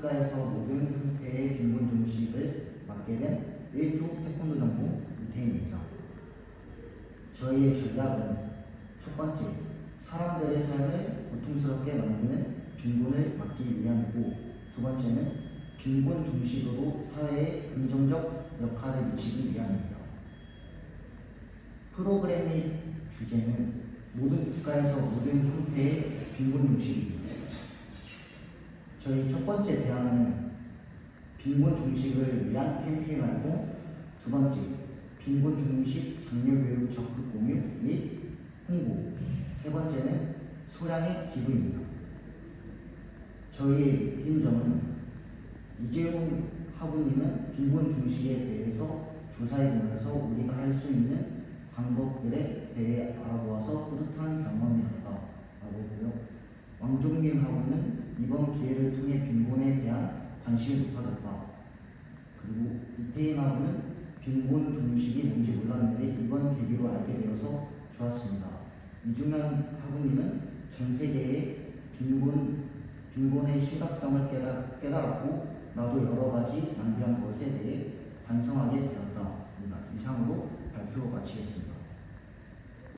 국가에서 모든 형태의 빈곤 중식을 맡게 된 일조 태권도 전공 이태인입니다. 저희의 전략은 첫 번째, 사람들의 삶을 고통스럽게 만드는 빈곤을 막기 위함이고 두 번째는 빈곤 중식으로 사회에 긍정적 역할을 미치기 위함입니다. 프로그램 및 주제는 모든 국가에서 모든 형태의 빈곤 중식입니다. 저희 첫 번째 대안은 빈곤 중식을 위한 캠페인 활동, 두 번째 빈곤 중식 장려 교육 적극 공유 및 홍보, 세 번째는 소량의 기부입니다. 저희의 느낀 점은 이재용 학우님은 빈곤 중식에 대해서 조사해보면서 우리가 할 수 있는 방법들에 대해 알아보아서 뿌듯한 경험이었다라고 했고요. 학우는 이번 기회를 통해 빈곤에 대한 관심이 높아졌다. 그리고 이태인 학우는 빈곤 중식이 뭔지 몰랐는데 이번 계기로 알게 되어서 좋았습니다. 이중현 학우님은 전 세계의 빈곤 빈곤의 심각성을 깨달, 깨달았고 나도 여러 가지 낭비한 것에 대해 반성하게 되었다. 이상으로 발표 마치겠습니다.